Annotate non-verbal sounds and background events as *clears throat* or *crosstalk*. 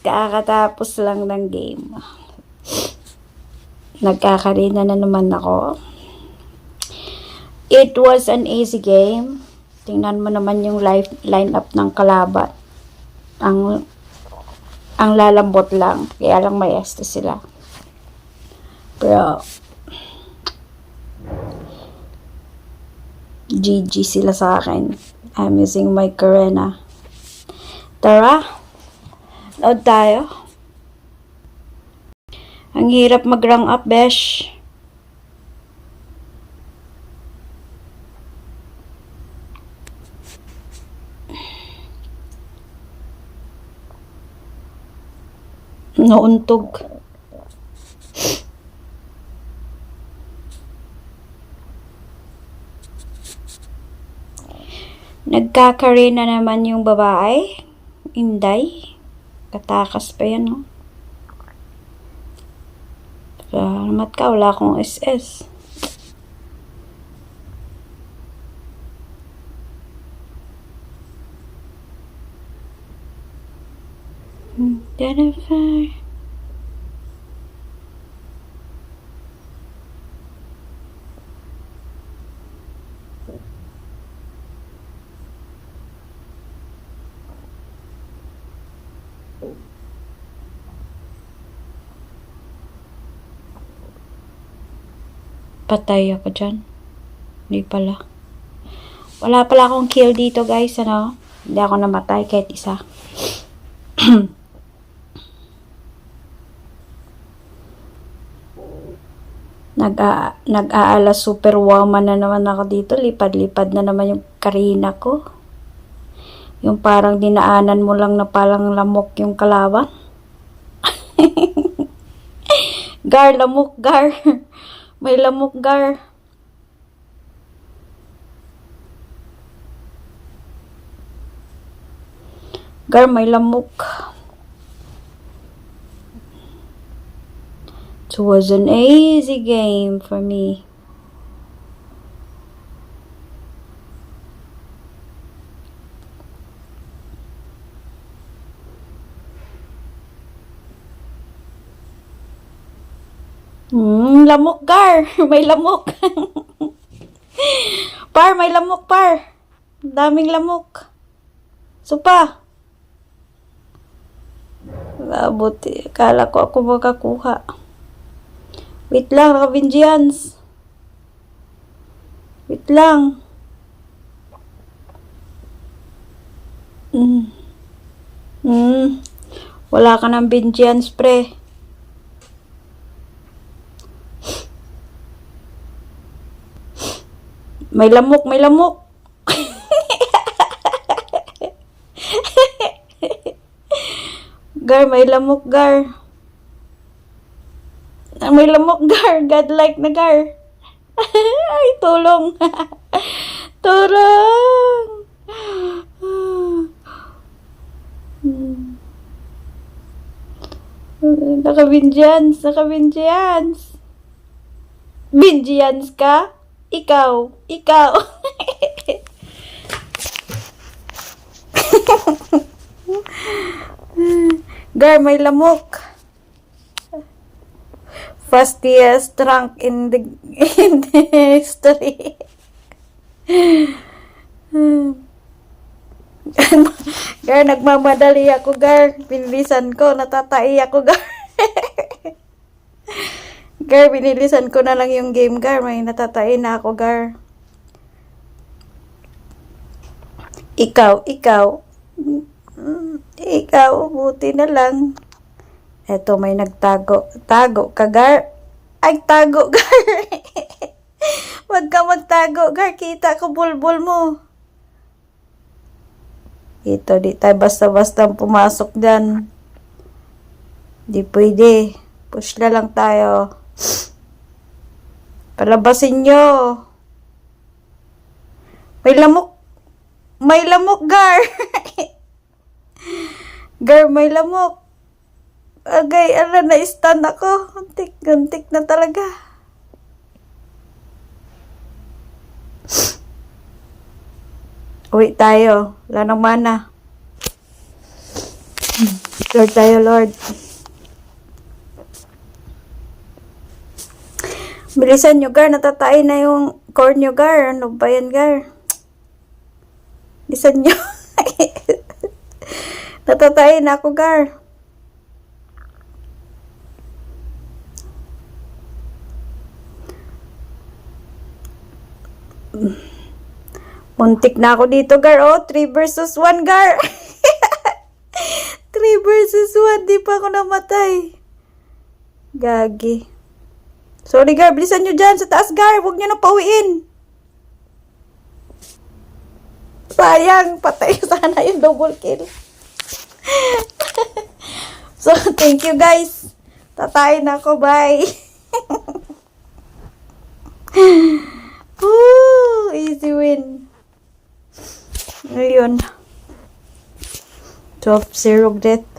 Kakatapos lang ng game. Nagkakarina na naman ako. It was an easy game. Tingnan mo naman yung life, line-up ng kalaban. Ang ang lalambot lang. Kaya lang may este sila. Pero GG sila sa akin. I'm using my Karena. Tara, load tayo. Ang hirap mag-rank up, besh. Nauntog. Nagkakaroon na naman yung babae. Inday. Katakas pa yan, no? Salamat ka, wala akong SS. Hmm, Jennifer. Patay ako dyan. Hindi pala. Wala pala akong kill dito guys, ano? Hindi ako namatay kahit isa. *clears throat* Nag-a nag-aala superwoman na naman ako dito. Lipad-lipad na naman yung karina ko. Yung parang dinaanan mo lang na parang lamok yung kalaban. *laughs* gar, lamok, gar. *laughs* May lamok, gar. Gar, may lamok. It was an easy game for me. Hmm, lamok, Gar. *laughs* May lamok. *laughs* par, may lamok, par. Daming lamok. Supa. Mabuti. Kala ko ako makakuha. Wait lang, Ravinjians. Wait lang. Hmm. Hmm. Wala ka ng Vinjians, pre. May lamok, may lamok. Gar, may lamok, Gar. May lamok, Gar. Godlike na, Gar. Ay, tulong. tulong. Naka-Vinjians, naka-Vinjians. Vinjians ka? Ikaw, ikaw. Gar, may lamok. Fastest trunk in the, in the history. Gar, nagmamadali ako, Gar. Pinilisan ko, natatai ako, Gar. Gar, binilisan ko na lang yung game, Gar. May natatain na ako, Gar. Ikaw, ikaw. Ikaw, buti na lang. Eto, may nagtago. Tago ka, Gar. Ay, tago, *laughs* Gar. Huwag ka magtago, Gar. Kita ko bulbul mo. Ito, di tayo basta-basta pumasok dyan. Di pwede. Push na lang tayo. Palabasin nyo. May lamok. May lamok, Gar. *laughs* Gar, may lamok. Agay, ala, na-stun ako. Untik, untik na talaga. Uwi tayo. Wala mana. Lord tayo, Lord. Bilisan nyo, Gar. Natatay na yung corn nyo, Gar. Ano ba yan, Gar? Bilisan nyo. *laughs* Natatay na ako, Gar. Muntik na ako dito, Gar. Oh, 3 versus 1, Gar. *laughs* 3 versus 1. Di pa ako namatay. Gagi. Sorry, Gar. Bilisan nyo dyan sa taas, Gar. Huwag nyo na pauwiin. Sayang. Patay sana yung double kill. *laughs* so, thank you, guys. Tatay na ako. Bye. *laughs* Woo! Easy win. Ngayon. 12-0 death.